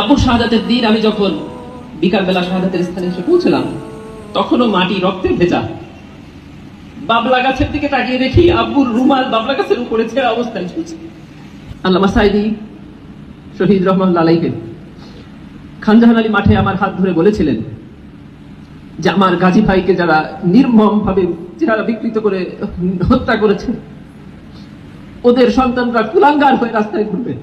আবু শাহাদাতের দিন, আমি যখন বিকালবেলা শাহাদাতের স্থানে এসে পৌঁছলাম, তখনও মাটি রক্তে ভেজা। বাবলা গাছের দিকে তাকিয়ে দেখি আব্বুর রুমাল বাবলা গাছের উপরে ছেড়া অবস্থায় ঝুলছে। আল্লামা সাইদি শহীদ রহমান লালাইকে খানজাহান আলী মাঠে আমার হাত ধরে বলেছিলেন যে আমার গাজী ভাইকে যারা নির্মম ভাবে চেহারা বিকৃত করে হত্যা করেছে, ওদের সন্তানরা কুলাঙ্গার হয়ে রাস্তায় ঘুরবে।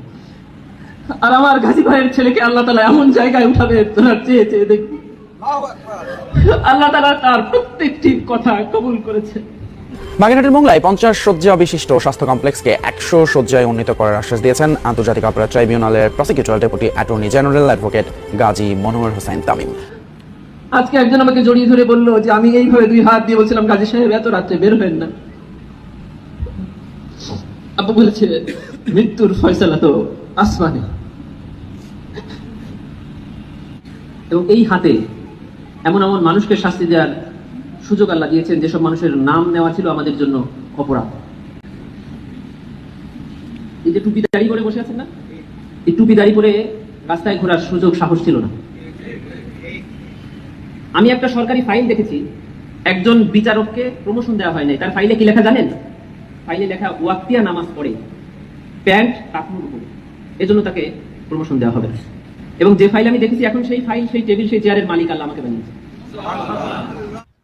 আর আমার গাজী ভাইয়ের ছেলেকে আল্লাহ তালা এমন জায়গায় উঠাবে তোরা চেয়ে চেয়ে দেখবি। আল্লাহ তালা তার প্রত্যেকটি কথা কবুল করেছে। বাগেরহাটের মোংলায় পঞ্চাশ শয্যা বিশিষ্ট স্বাস্থ্য কমপ্লেক্সকে একশো শয্যায় উন্নীত করার আশ্বাস দিয়েছেন আন্তর্জাতিক অপরাধ ট্রাইব্যুনালের prosecutor deputy attorney general advocate Gazi Monowar Hossain Tamim. আজকে একজন আমাকে জড়িয়ে ধরে বলল যে আমি এইভাবে দুই হাত দিয়ে বলছিলাম গাজী সাহেব এত রাত্রে বের হবেন না। আপু বলেছে মৃত্যুর ফয়সালা তো আসমানে। এবং এই হাতে এমন এমন মানুষকে শাস্তি দেওয়ার সুযোগ আল্লাহ দিয়েছেন, যেসব মানুষের নাম নেওয়া ছিল আমাদের জন্য অপরাধ। এই যে টুপি দাড়ি পরে বসে আছেন না? এই টুপি দাড়ি পরে রাস্তায় ঘোরার সুযোগ, সাহস ছিল না। আমি একটা সরকারি ফাইল দেখেছি, একজন বিচারককে প্রমোশন দেওয়া হয় নাই। তার ফাইলে কি লেখা জানেন? ফাইলে লেখা, ওয়াক্তিয়া নামাজ পড়ে, প্যান্ট টাকুর উপরে। এজন্য তাকে প্রমোশন দেওয়া হবে না। এবং যে ফাইল আমি দেখেছি এখন সেই ফাইল সেই টেবিল সেই চেয়ারের মালিক আল্লাহ আমাকে বানিয়েছে।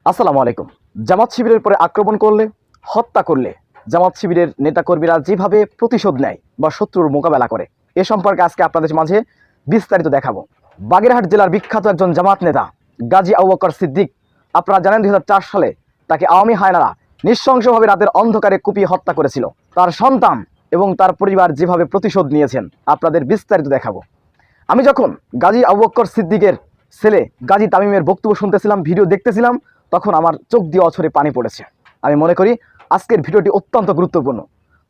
আসসালামু আলাইকুম। জামাত শিবিরের পরে আক্রমণ করলে, হত্যা করলে, জামাত শিবিরের নেতাকর্মীরা যেভাবে প্রতিশোধ নেয় বা শত্রুর মোকাবেলা করে, এ সম্পর্কে আজকে আপনাদের মাঝে বিস্তারিত দেখাবো। বাগেরহাট জেলার বিখ্যাত একজন জামাত নেতা, গাজী আউবকর সিদ্দিক, আপনারা জানেন দুই হাজার চার সালে তাকে আওয়ামী হায়নারা নৃশংসভাবে রাতের অন্ধকারে কুপিয়ে হত্যা করেছিল। তার সন্তান এবং তার পরিবার যেভাবে প্রতিশোধ নিয়েছেন, আপনাদের বিস্তারিত দেখাবো। আমি যখন গাজী আবুবক্কর সিদ্দিকের ছেলে গাজী তামিমের বক্তব্য শুনতেছিলাম, ভিডিও দেখতেছিলাম, তখন আমার চোখ দিয়ে অছরে পানি পড়েছে। আমি মনে করি আজকের ভিডিওটি অত্যন্ত গুরুত্বপূর্ণ।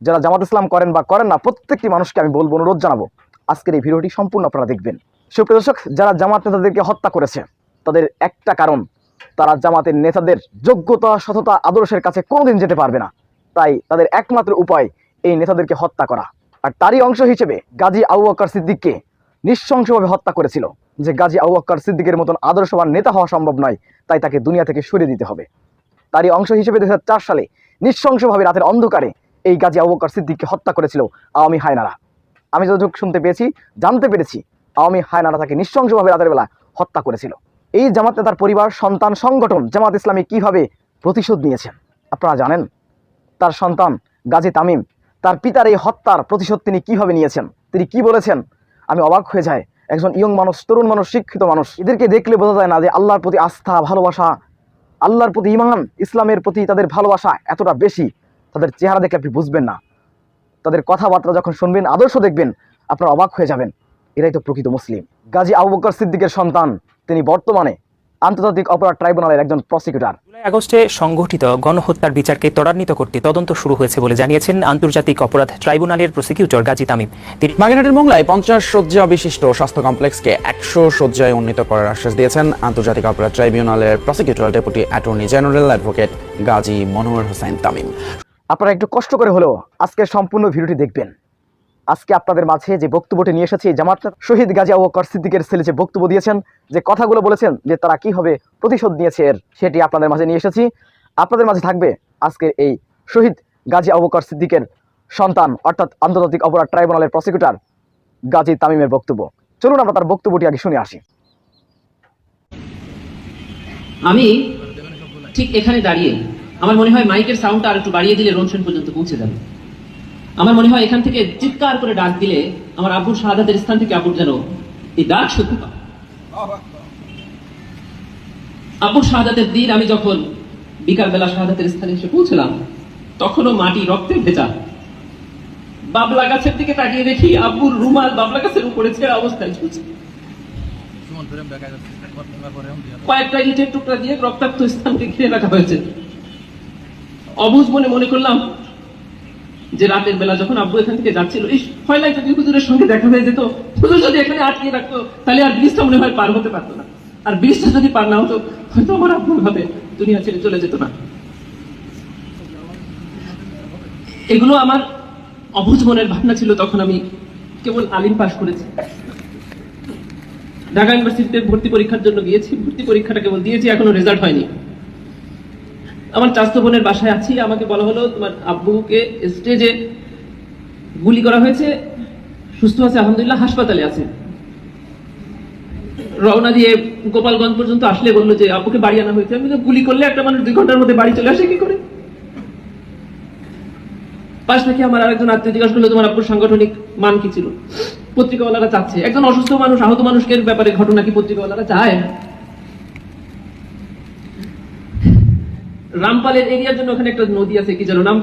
যারা জামাত ইসলাম করেন বা করেন না, প্রত্যেকটি মানুষকে আমি বলব, অনুরোধ জানাব, আজকের এই ভিডিওটি সম্পূর্ণ আপনারা দেখবেন। সুপ্রিয় দর্শক, যারা জামাত নেতাদেরকে হত্যা করেছে, তাদের একটা কারণ, তারা জামাতের নেতাদের যোগ্যতা, সততা, আদর্শের কাছে কোনোদিন যেতে পারবে না। তাই তাদের একমাত্র উপায় এই নেতাদেরকে হত্যা করা। আর তারই অংশ হিসেবে গাজী আবু বকর সিদ্দিককে নৃশংসভাবে হত্যা করেছিল। যে গাজী আবু বকর সিদ্দিকের মতন আদর্শবান নেতা হওয়া সম্ভব নয়, তাই তাকে দুনিয়া থেকে সরিয়ে দিতে হবে। তারই অংশ হিসেবে দু হাজার চার সালে নৃশংসভাবে রাতের অন্ধকারে এই গাজী আবু বকর সিদ্দিককে হত্যা করেছিল আওয়ামী হায়নারা। আমি যতটুকু শুনতে পেয়েছি, জানতে পেরেছি, আওয়ামী হায়নারা তাকে নৃশংসভাবে রাতের বেলা হত্যা করেছিল। এই জামাত নেতার পরিবার, সন্তান, সংগঠন, জামাত ইসলামী কীভাবে প্রতিশোধ নিয়েছেন আপনারা জানেন? তার সন্তান গাজী তামিম, তার পিতার এই হত্যার প্রতিশোধ তিনি কীভাবে নিয়েছেন, তিনি কি বলেছেন? আমি অবাক হয়ে যাই। একজন ইয়ং মানুষ, তরুণ মানুষ, শিক্ষিত মানুষ। এদেরকে দেখলে বোঝা যায় না যে আল্লাহর প্রতি আস্থা, ভালোবাসা, আল্লাহর প্রতি ইমান, ইসলামের প্রতি তাদের ভালোবাসা এতটা বেশি। তাদের চেহারা দেখে আপনি বুঝবেন না। তাদের কথাবার্তা যখন শুনবেন, আদর্শ দেখবেন, আপনারা অবাক হয়ে যাবেন। এরাই তো প্রকৃত মুসলিম। গাজী আবু বকর সিদ্দিকের সন্তান, তিনি বর্তমানে আন্তর্জাতিক অপরাধ ট্রাইব্যুনালের একজন প্রসিকিউটর আগস্টে সংঘটিত গণহত্যার বিচারকে ত্বরান্বিত করতে তদন্ত শুরু হয়েছে বলে জানিয়েছেন আন্তর্জাতিক অপরাধ ট্রাইব্যুনালের প্রসিকিউটর গাজী তামিম। তিনি বাগেরহাটের মোংলায় পঞ্চাশ শয্যা বিশিষ্ট স্বাস্থ্য কমপ্লেক্সকে একশো শয্যায় উন্নীত করার আশ্বাস দিয়েছেন আন্তর্জাতিক অপরাধ ট্রাইব্যুনালের prosecutor deputy attorney general advocate Gazi Monowar Hossain Tamim. আপনারা একটু কষ্ট করে হলেও আজকে সম্পূর্ণ ভিডিওটি দেখবেন। আজকে আপনাদের মাঝে যে বক্তব্যটি নিয়ে এসেছি, জামাত শহীদ গাজী আবু বকর সিদ্দিকের ছেলে যে বক্তব্য দিয়েছেন, যে কথাগুলো বলেছেন, যে তারা কীভাবে প্রতিশোধ নিয়েছে এর, সেটি আপনাদের মাঝে নিয়ে এসেছি। আপনাদের মাঝে থাকবে আজকের এই শহীদ গাজী আবু বকর সিদ্দিকের সন্তান, অর্থাৎ আন্তর্জাতিক অপরাধ ট্রাইব্যুনালের প্রসিকিউটর গাজী তামিমের বক্তব্য। চলুন আমরা তার বক্তব্যটি আগে শুনে আসি। আমি ঠিক এখানে দাঁড়িয়ে, আমার মনে হয় মাইকের সাউন্ডটা আর একটু বাড়িয়ে দিলে রোনসেন পর্যন্ত পৌঁছে যাবে। আমার মনে হয় এখান থেকে চিৎকার করে ডাক দিলে আমার আব্বুর শাহাদাতের স্থান থেকে আব্বুর যেন এই ডাক সত্যি পায়। আব্বুর শাহাদাতের দিন আমি যখন বিকালবেলা শাহাদাতের স্থানে এসে পৌঁছলাম তখনও মাটি রক্তে ভেজা। বাবলা গাছের দিকে তাকিয়ে দেখি আব্বুর রুমাল বাবলা গাছের উপরে ছেড়া অবস্থায় ঝুলছে। কয়েকটা ইটের টুকরা দিয়ে রক্তাক্ত স্থানকে ঘিরে রাখা হয়েছে। অবুঝ মনে মনে করলাম যে রাতের বেলা যখন আব্বু এখান থেকে যাচ্ছিল এই ফয়লাই যদি হুজুরের সঙ্গে দেখা হয়ে যেত। হুজুর যদি এখানে আটকে রাখতো, তাহলে আর ব্রিজটা মনে হয় পার হতে পারতো না। আর ব্রিজটা যদি পার না হতো, হয়তো আমার আব্বু ভাবে দুনিয়া ছেড়ে চলে যেত না। এগুলো আমার অবুঝ মনের ভাবনা ছিল, তখন আমি কেবল আলিম পাশ করেছি। ঢাকা ইউনিভার্সিটিতে ভর্তি পরীক্ষার জন্য গিয়েছি, ভর্তি পরীক্ষাটা কেবল দিয়েছি, এখনও রেজাল্ট হয়নি। আমার চাস্তো বোনের বাসায় আছি। আমাকে বলা হলো তোমার আব্বুকে স্টেজে গুলি করা হয়েছে। সুস্থ আছে, আলহামদুলিল্লাহ, হাসপাতালে আছে। রওনা দিয়ে গোপালগঞ্জ পর্যন্ত আসলে বলল যে, আব্বুকে বাড়ি আনা হয়েছে। আমি গুলি করলে একটা মানুষ দুই ঘণ্টার মধ্যে বাড়ি চলে আসে, কি করে? পাশ থেকে আমার আরেকজন আত্মীয় জিজ্ঞাসা করল, তোমার আব্বুর সাংগঠনিক মান কি ছিল? পত্রিকাওয়ালারা চাচ্ছে। একজন অসুস্থ মানুষ, আহত মানুষকে ব্যাপারে ঘটনা কি পত্রিকাওয়ালারা চায়? রামপালের এরিয়ার জন্য ওখানে একটা নদী আছে, কি যেন নাম?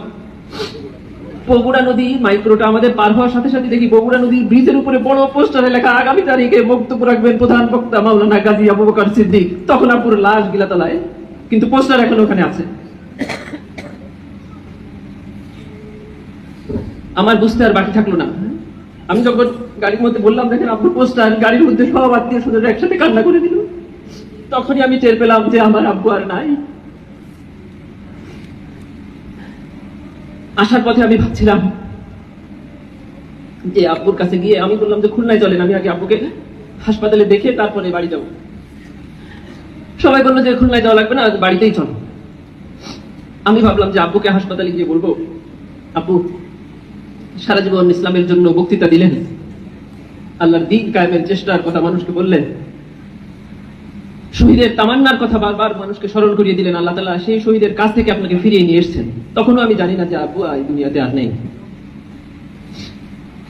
বগুড়া নদী, মাইক্রোটা আমাদের পার হওয়ার সাথে সাথে দেখি বগুড়া নদীর ব্রিজের উপরে বড় পোস্টারে লেখা, আগামী তারিখে বক্তব্য রাখবেন প্রধান বক্তা মাওলানা গাজী আবু সিদ্দিক। তখন আর পুরো লাশ গিলাতলায়, কিন্তু পোস্টার এখন ওখানে আছে। আমার বুঝতে আর বাকি থাকল না। আমি যখন গাড়ির মধ্যে বললাম, দেখেন আপনার পোস্টার গাড়ির মধ্যে সব আত্মীয় স্বজন একসাথে কান্না করে দিল। তখনই আমি টের পেলাম যে আমার আব্বু আর নাই। আসার পথে আমি ভাবছিলাম যে আব্বুর কাছে গিয়ে আমি বললাম যে খুলনায় চলেন, আমি আগে আব্বুকে হাসপাতালে দেখে তারপরে বাড়ি যাব। সবাই বলল যে খুলনায় যাওয়া লাগবে না বাড়িতেই চলো। আমি ভাবলাম যে আব্বুকে হাসপাতালে গিয়ে বলব, আব্বু, সারা জীবন ইসলামের জন্য বক্তৃতা দিলেন। আল্লাহর দিন কায়েমের চেষ্টার কথা মানুষকে বললেন। শহীদের তামান্নার কথা বারবার মানুষকে স্মরণ করিয়ে দিলেন আল্লাহ তালা সেই শহীদের কাছ থেকে আপনাকে ফিরিয়ে নিয়ে এসেছেন। তখনও আমি জানি না যে আব্বু এই দুনিয়াতে আর নেই।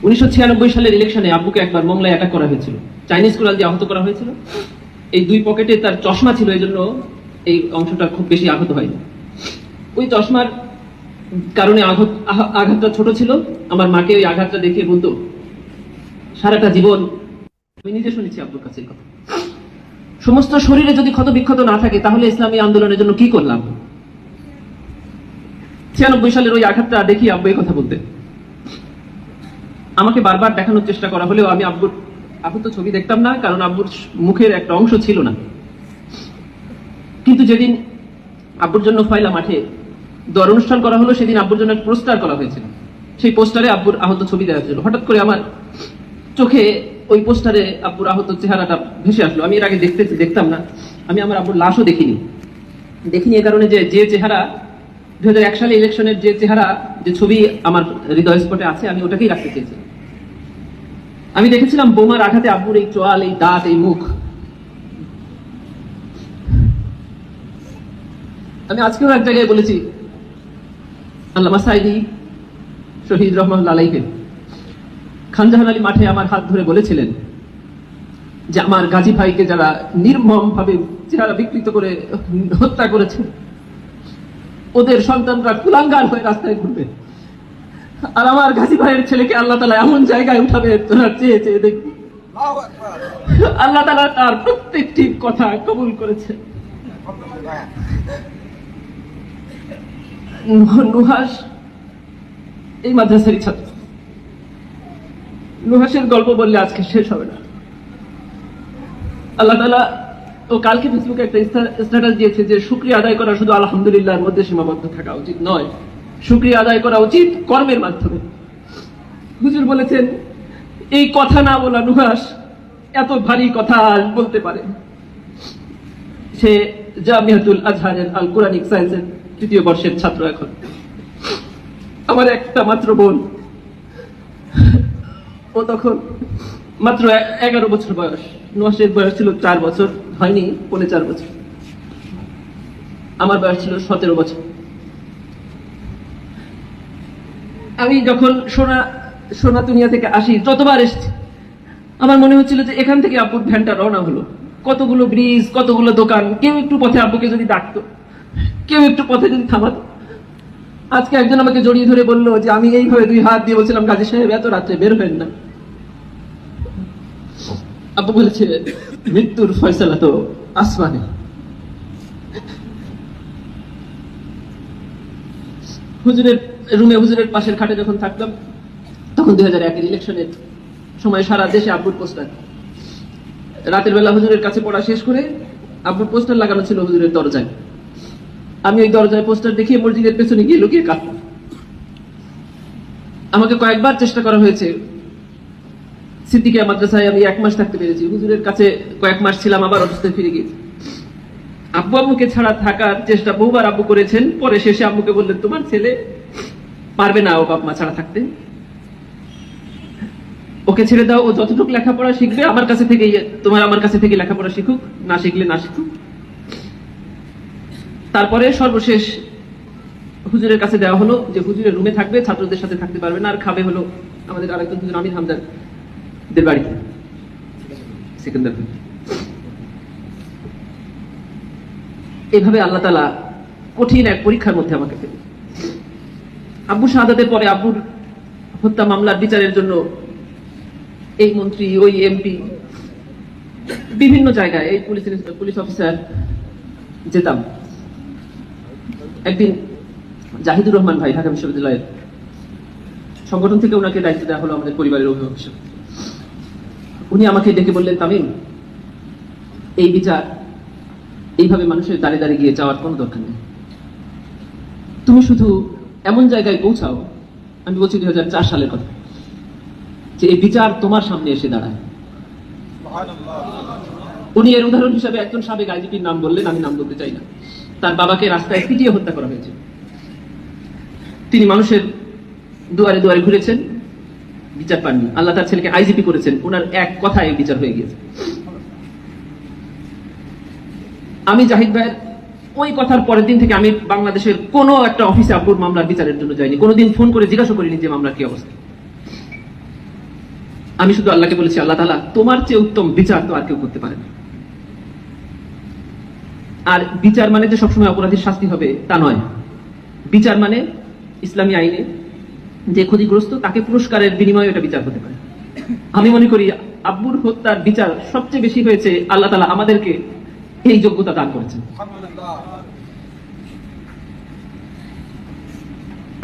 উনিশশো ছিয়ানব্বই সালের ইলেকশনে আব্বুকে একবার মংলায় অ্যাটাক করা হয়েছিল। চাইনিজ কোরআন দিয়ে আহত করা হয়েছিল। এই দুই পকেটে তার চশমা ছিল, এই জন্য এই অংশটা খুব বেশি আহত হয়নি। ওই চশমার কারণে আঘাত আঘাতটা ছোট ছিল। আমার মাকে ওই আঘাতটা দেখিয়ে বলতো, সারাটা জীবন আমি নিজে শুনেছি আব্বুর কাছে কথা। সমস্ত শরীরে যদি ক্ষত বিক্ষত না থাকে, তাহলে ইসলামী আন্দোলনের জন্য কি করলাম? ছিয়ানব্বই সালের ওই আঘাতটা দেখি আব্বু এই কথা বলতে। আমাকে বারবার দেখানোর চেষ্টা করা হলেও আমি আব্বুর আহত ছবি দেখতাম না, কারণ আব্বুর মুখের একটা অংশ ছিল না। কিন্তু যেদিন আব্বুর জন্য ফয়লা মাঠে দর অনুষ্ঠান করা হলো, সেদিন আব্বুর জন্য পোস্টার করা হয়েছিল। সেই পোস্টারে আব্বুর আহত ছবি দেওয়া ছিল হঠাৎ করে আমার চোখে ওই পোস্টারে আব্বুর আহত চেহারাটা ভেসে আসলো। আমি এর আগে দেখতে দেখতাম না। আমি আমার আব্বুর লাশও দেখিনি। দেখিনি এ কারণে যে যে চেহারা, দুই হাজার এক সালে ইলেকশনের যে চেহারা, যে ছবি আমার হৃদয় স্পটে আছে, আমি ওটাকেই রাখতে চেয়েছি। আমি দেখেছিলাম বোমার আঘাতে আব্বুর এই চোয়াল, এই দাঁত, এই মুখ। আমি আজকেও এক জায়গায় বলেছি, আল্লামা সাইদি শহীদ রহমান আলাইকে খানজাহান আলী মাঠে আমার হাত ধরে বলেছিলেন যে আমার গাজী ভাইকে যারা নির্মম ভাবে চেহারা বিকৃত করে হত্যা করেছে ওদের সন্তানরা কুলাঙ্গার হয়ে রাস্তায় ঘুরবে। আর আমার গাজী ভাইয়ের ছেলেকে আল্লাহ তালা এমন জায়গায় উঠাবে তোরা চেয়ে চেয়ে দেখবি। আল্লাহ তালা তার প্রত্যেকটি কথা কবুল করেছে। নুহ- নুহাস এই মাদ্রাসারই ছাত্র। নুহাসের গল্প বললে আজকে শেষ হবে না। আল্লাহ তালা ও কালকে ফেসবুকে একটা স্ট্যাটাস দিয়েছে যে শুক্রিয়া আদায় করা শুধু আলহামদুলিল্লাহর মধ্যে সীমাবদ্ধ থাকা উচিত নয়। শুক্রিয়া আদায় করা উচিত কর্মের মাধ্যমে। হুজুর বলেছেন, এই কথা না বলা নুহাস এত ভারী কথা বলতে পারে সে জামিয়াতুল আজহারের আল কোরআনিক সায়েন্সের তৃতীয় বর্ষের ছাত্র এখন। আমার একটা মাত্র বোন। ও তখন মাত্র এগারো বছর বয়স নুয়াসের বয়স ছিল চার বছর, হয়নি, পৌনে চার বছর। আমার বয়স ছিল সতেরো বছর। আমি যখন সোনা সোনা দুনিয়া থেকে আসি, যতবার এসছি, আমার মনে হচ্ছিল যে এখান থেকে আব্বুর ভ্যানটা রওনা হলো। কতগুলো ব্রিজ, কতগুলো দোকান, কেউ একটু পথে আব্বুকে যদি ডাকতো, কেউ একটু পথে যদি থামাতো। আজকে একজন আমাকে জড়িয়ে ধরে বলল যে আমি এইভাবে দুই হাত দিয়ে বলছিলাম, কাজী সাহেব, এত রাত্রে বের হবেন না। আব্বু বলেছে, মৃত্যুর ফয়সালা তো আসমানে। হুজুরের রুমে, হুজুরের পাশের খাটে যখন থাকতাম তখন দুই হাজার একের ইলেকশনের সময় সারা দেশে আব্বুর পোস্টার। রাতের বেলা হুজুরের কাছে পড়া শেষ করে আব্বুর পোস্টার লাগানো ছিল হুজুরের দরজায়। আমি ওই দরজায় পোস্টার দেখিয়ে মসজিদের পেছনে গিয়ে লুকিয়ে কাঁদতাম। আমাকে কয়েকবার চেষ্টা করা হয়েছে। মাদ্রাসায় আমি এক মাস থাকতে পেরেছি। হুজুরের কাছে কয়েক মাস ছিলাম, আবার অসুস্থ ফিরে গিয়েছি। আব্বু ছাড়া থাকার চেষ্টা বহুবার আব্বু করেছেন। পরে শেষে আম্মুকে বললেন, তোমার ছেলে পারবে না ও বাপ মা ছাড়া থাকতে। ওকে ছেড়ে দাও। ও যতটুকু লেখাপড়া শিখবে, আমার কাছে থেকে তোমার আমার কাছে থেকে লেখাপড়া শিখুক, না শিখলে না শিখুক। তারপরে সর্বশেষ হুজুরের কাছে দেওয়া হলো যে হুজুরের রুমে থাকবে, ছাত্রদের সাথে থাকতে পারবে না, আর খাবে হলো আমাদের আরেকজন হুজুর আমির হামদার দের বাড়িতে এভাবে আল্লাহ তালা কঠিন এক পরীক্ষার মধ্যে আমাকে ফেলে। আব্বু শাহাদাতের পরে আব্বুর হত্যা মামলার বিচারের জন্য এই মন্ত্রী, ওই এমপি, বিভিন্ন জায়গায় এই পুলিশ পুলিশ অফিসার যেতাম। একদিন জাহিদুর রহমান ভাই ঢাকা বিশ্ববিদ্যালয়ের সংগঠন থেকে ওনাকে দায়িত্ব দেওয়া হলো আমাদের পরিবারের অভিভাবক হিসেবে। উনি আমাকে ডেকে বললেন তামিম এই বিচার এইভাবে মানুষের দাঁড়িয়ে দাঁড়িয়ে গিয়ে যাওয়ার কোনো দরকার নেই। তুমি শুধু এমন জায়গায় পৌঁছাও আমি বলছি দুই হাজার চার সালের কথা যে এই বিচার তোমার সামনে এসে দাঁড়ায়। উনি এর উদাহরণ হিসাবে একজন সাবেক আইজিপির নাম বললেন আমি নাম বলতে চাই না। তার বাবাকে রাস্তায় পিটিয়ে হত্যা করা হয়েছে। তিনি মানুষের দুয়ারে দুয়ারে ঘুরেছেন, বিচার পাননি। আল্লাহ তার ছেলেকে আইজিপি করেছেন। ওনার এক কথায় বিচার হয়ে গিয়েছে। আমি জাহিদ ভাইয়ের ওই কথার পরের দিন থেকে আমি বাংলাদেশের কোনো একটা অফিসে আব্বুর মামলার বিচারের জন্য যাইনি। কোনোদিন ফোন করে জিজ্ঞাসা করিনি যে মামলার কি অবস্থা। আমি শুধু আল্লাহকে বলেছি, আল্লাহ তালা তোমার চেয়ে উত্তম বিচার তো আর কেউ করতে পারে না। আর বিচার মানে যে সবসময় অপরাধীর শাস্তি হবে, তা নয়। বিচার মানে ইসলামী আইনে যে ক্ষতিগ্রস্ত, তাকে পুরস্কারের বিনিময়ে এটা বিচার হতে পারে। আমি মনে করি আব্বুর হত্যার বিচার সবচেয়ে বেশি হয়েছে আল্লাহ তালা আমাদেরকে এই যোগ্যতা দান করেছেন।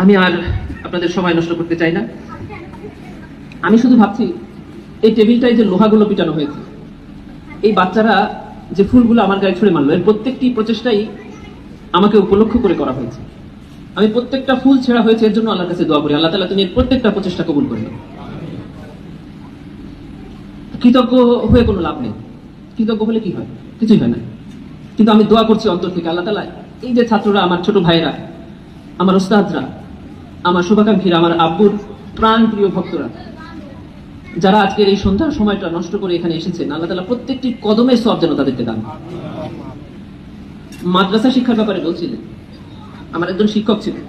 আমি আর আপনাদের সময় নষ্ট করতে চাই না। আমি শুধু ভাবছি, এই টেবিলটায় যে লোহাগুলো পিটানো হয়েছে, এই বাচ্চারা যে ফুলগুলো আমার গায়ে ছুঁড়ে মারলো। এর প্রত্যেকটি প্রচেষ্টাই আমাকে উপলক্ষ করে করা হয়েছে। আমি প্রত্যেকটা ফুল ছেঁড়া হয়েছে, এর জন্য আল্লাহর কাছে দোয়া করি। আল্লাহ তালা, তুমি এর প্রত্যেকটা প্রচেষ্টা কবুল করে নাও। কৃতজ্ঞ হয়ে কোনো লাভ নেই। কৃতজ্ঞ হলে কি হয়? কিছুই হয় না। কিন্তু আমি দোয়া করছি অন্তর থেকে আল্লাহ তালা, এই যে ছাত্ররা, আমার ছোট ভাইয়েরা, আমার ওস্তাদরা, আমার শুভাকাঙ্ক্ষীরা, আমার আব্বুর প্রাণ প্রিয় ভক্তরা যারা আজকের এই সন্ধ্যার সময়টা নষ্ট করে এখানে এসেছেন, আল্লাহ তালা প্রত্যেকটি কদমের সব যেন তাদেরকে দান মাদ্রাসা শিক্ষার ব্যাপারে বলছিলেন, আমার একজন শিক্ষক ছিলেন,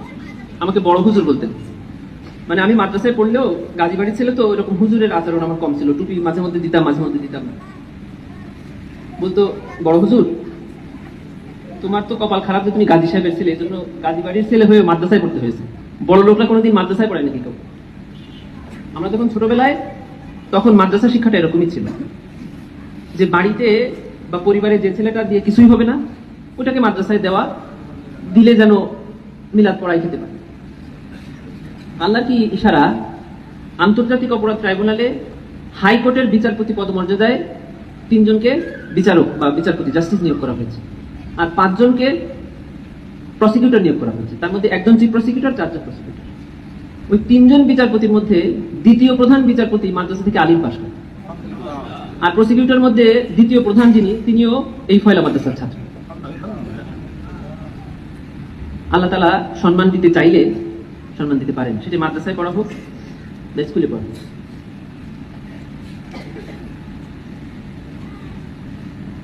আমাকে বড় হুজুর বলতেন। মানে আমি মাদ্রাসায় পড়লেও গাজীবাড়ি ছিল তো এরকম হুজুরের আচরণ আমার কম ছিল, টুপি মাঝে মধ্যে দিতাম, মাঝে মধ্যে দিতাম না। বলতো, বড় হুজুর, তোমার তো কপাল খারাপ যে তুমি গাজী সাহেবের ছেলে এই জন্য গাজীবাড়ির ছেলে হয়ে মাদ্রাসায় পড়তে হয়েছে। বড় লোকরা কোনোদিন মাদ্রাসায় পড়ে নাকি কেউ? আমরা যখন ছোটবেলায় তখন মাদ্রাসা শিক্ষাটা এরকমই ছিল। যে বাড়িতে বা পরিবারে যে ছেলেটা দিয়ে কিছুই হবে না, ওটাকে মাদ্রাসায় দেওয়া, দিলে যেন মিলাদ পড়াই খেতে পারে। আল্লাহ কি ইশারা? আন্তর্জাতিক অপরাধ ট্রাইব্যুনালে হাইকোর্টের বিচারপতি পদমর্যাদায় তিনজনকে বিচারক বা বিচারপতি, জাস্টিস নিয়োগ করা হয়েছে। আর পাঁচজনকে প্রসিকিউটর নিয়োগ করা হয়েছে। তার মধ্যে একজন চিফ প্রসিকিউটর, চারজন প্রসিকিউটর। ওই তিনজন বিচারপতির মধ্যে দ্বিতীয় প্রধান বিচারপতি মাদ্রাসা থেকে আলিম পাশ করেন। আর প্রসিকিউটর মধ্যে দ্বিতীয় প্রধান যিনি, তিনিও এই ফয়লা মাদ্রাসার ছাত্র। আল্লাহ তালা সম্মান দিতে চাইলে সম্মান দিতে পারেন। সেটি মাদ্রাসায় পড়া হোক বা স্কুলে পড়া হোক।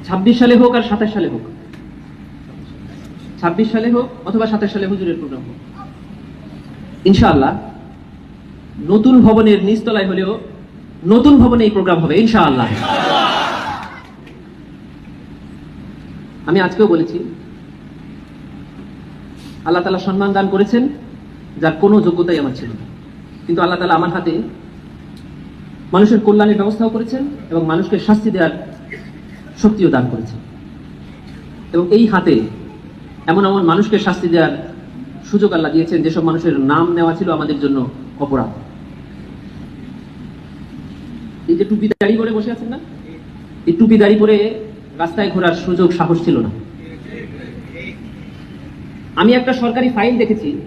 ছাব্বিশ সালে হোক আর সাতাশ সালে হোক। ছাব্বিশ সালে হোক অথবা সাতাশ সালে হুজুরের প্রোগ্রাম হোক। ইনশাআল্লাহ নতুন ভবনের নিচতলায় হলেও নতুন ভবনে এই প্রোগ্রাম হবে, ইনশাআল্লাহ। আমি আজকেও বলেছি, আল্লাহ তালা সম্মান দান করেছেন, যার কোনো যোগ্যতাই আমার ছিল না। কিন্তু আল্লাহ তালা আমার হাতে মানুষের কল্যাণের ব্যবস্থাও করেছেন এবং মানুষকে শাস্তি দেওয়ার শক্তিও দান করেছেন। এবং এই হাতে এমন এমন মানুষকে শাস্তি দেওয়ার সুযোগ আল্লাহ দিয়েছেন, যেসব মানুষের নাম নেওয়া ছিল আমাদের জন্য অপরাধ। এই যে টুপি দাড়ি করে বসে আছেন না? এই টুপি দাড়ি পরে রাস্তায় ঘোরার সুযোগ, সাহস ছিল না। আমি একটা সরকারি ফাইল দেখেছি।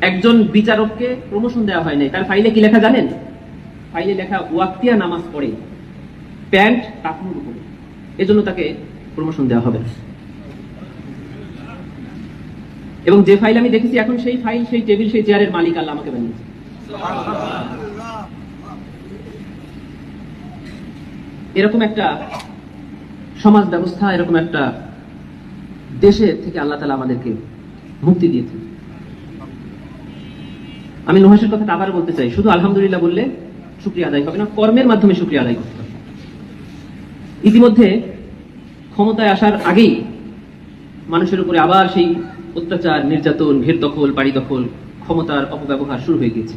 একজন বিচারককে প্রমোশন দেওয়া হয় নাই। তার ফাইলে কি লেখা জানেন? ফাইলে লেখা, ওয়াক্তিয়া নামাজ পড়ে। প্যান্ট টাকুর উপরে। এজন্য তাকে প্রমোশন দেওয়া হবে। এবং যে ফাইল আমি দেখেছি, এখন সেই ফাইল, সেই টেবিল, সেই চেয়ারের মালিক আল্লাহ আমাকে বানিয়েছে। এরকম একটা সমাজ ব্যবস্থা, এরকম একটা দেশে থেকে আল্লাহ তালা আমাদেরকে মুক্তি দিয়েছে আমি নুহাসের কথাটা আবার বলতে চাই, শুধু আলহামদুলিল্লাহ বললে শুক্রিয়া আদায় হবে না, কর্মের মাধ্যমে শুক্রিয়া আদায় করতে হবে। ইতিমধ্যে ক্ষমতায় আসার আগেই মানুষের উপরে আবার সেই অত্যাচার, নির্যাতন ভের দখল, বাড়ি দখল, ক্ষমতার অপব্যবহার শুরু হয়ে গিয়েছে।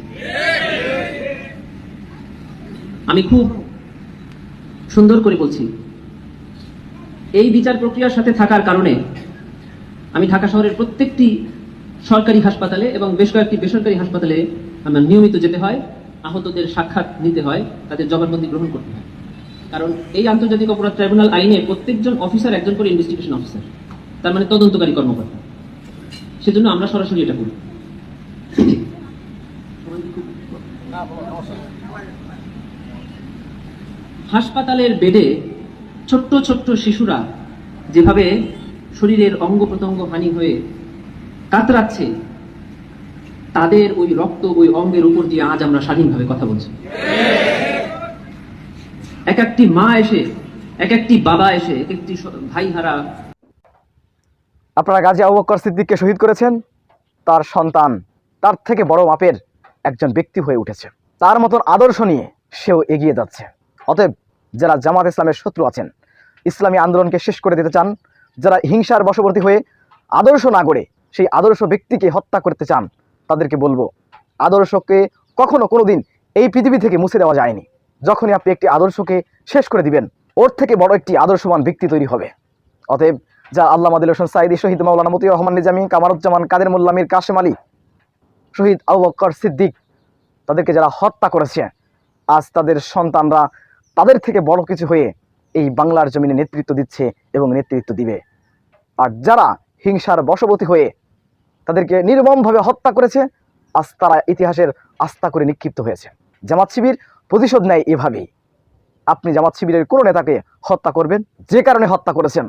আমি খুব সুন্দর করে বলছি। এই বিচার প্রক্রিয়ার সাথে থাকার কারণে আমি ঢাকা শহরের প্রত্যেকটি সরকারি হাসপাতালে এবং বেশ কয়েকটি বেসরকারি হাসপাতালে আমার নিয়মিত যেতে হয়, আহতদের সাক্ষাৎ নিতে হয়, তাদের জবানবন্দি গ্রহণ করতে হয়। কারণ এই আন্তর্জাতিক অপরাধ ট্রাইব্যুনাল আইনে প্রত্যেকজন অফিসার একজন করে ইনভেস্টিগেশন অফিসার, তার মানে তদন্তকারী কর্মকর্তা। সেজন্য আমরা সরাসরি এটা করি। হাসপাতালের বেডে ছোট্ট ছোট্ট শিশুরা যেভাবে শরীরের অঙ্গ প্রত্যঙ্গ হানি হয়ে কাতরাচ্ছে, তাদের ওই রক্ত ওই অঙ্গের উপর দিয়ে আজ আমরা স্বাধীনভাবে কথা বলছি। এক একটি মা এসে, এক একটি বাবা এসে, এক একটি ভাইহারা আপনারা গাজী আবু বকর সিদ্দিককে শহীদ করেছেন? তার সন্তান, তার থেকে বড় মাপের একজন ব্যক্তি হয়ে উঠেছে। তার মতন আদর্শ নিয়ে সেও এগিয়ে যাচ্ছে। অতএব যারা জামাত ইসলামের শত্রু আছেন, ইসলামী আন্দোলনকে শেষ করে দিতে চান, যারা হিংসার বশবর্তী হয়ে আদর্শ না গড়ে সেই আদর্শ ব্যক্তিকে হত্যা করতে চান, তাদেরকে বলব, আদর্শকে কখনো কোনোদিন এই পৃথিবী থেকে মুছে দেওয়া যায়নি। যখনই আপনি একটি আদর্শকে শেষ করে দিবেন, ওর থেকে বড় একটি আদর্শবান ব্যক্তি তৈরি হবে। অতএব যা আল্লাহ মাদিল হোসেন সাইদি শহীদ মাওলানা মতি রহমান নিজামী, কামারুজ্জামান, কাদের মোল্লামির কাশেম আলী, শহীদ আবু বক্কর সিদ্দিক, তাদেরকে যারা হত্যা করেছে, আজ তাদের সন্তানরা তাদের থেকে বড় কিছু হয়ে এই বাংলার জমিনে নেতৃত্ব দিচ্ছে এবং নেতৃত্ব দিবে। আর যারা হিংসার বশবতী হয়ে তাদেরকে নির্মমভাবে হত্যা করেছে, আজ তারা ইতিহাসের আস্থা করে নিক্ষিপ্ত হয়েছে। জামাত শিবির প্রতিশোধ নেয় এভাবেই। আপনি জামাত শিবিরের কোনো নেতাকে হত্যা করবেন, যে কারণে হত্যা করেছেন,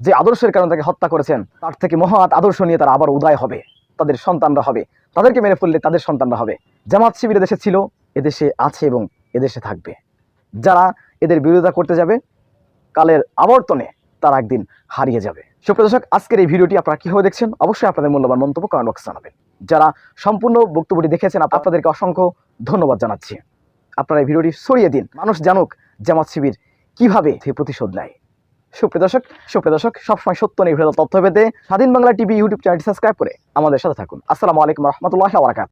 যে আদর্শের কারণে তাকে হত্যা করেছেন, তার থেকে মহৎ আদর্শ নিয়ে তারা আবার উদয় হবে, তাদের সন্তানরা হবে, তাদেরকে মেরে ফেললে তাদের সন্তানরা হবে। জামাত শিবির দেশে ছিল, এদেশে আছে এবং এদেশে থাকবে। যারা এদের বিরোধিতা করতে যাবে, কালের আবর্তনে তারা একদিন হারিয়ে যাবে। সুপ্রিয় দর্শক, আজকের এই ভিডিওটি আপনারা কীভাবে দেখছেন? অবশ্যই আপনাদের মূল্যবান মন্তব্য কমেন্ট বক্সে জানাবেন। যারা সম্পূর্ণ বক্তব্যটি দেখেছেন আপনাদেরকে অসংখ্য ধন্যবাদ জানাচ্ছি। আপনারা এই ভিডিওটি ছড়িয়ে দিন। মানুষ জানুক জামাত শিবির কীভাবে প্রতিশোধ নেয়। সুপ্রিয় দর্শক সুপ্রিয় দর্শক, সবসময় সত্য নির্ভর তথ্য পেতে স্বাধীন বাংলা টিভি ইউটিউব চ্যানেলটি সাবস্ক্রাইব করে আমাদের সাথে থাকুন। আসসালামু আলাইকুম রহমতুল্লাহ বারাকাত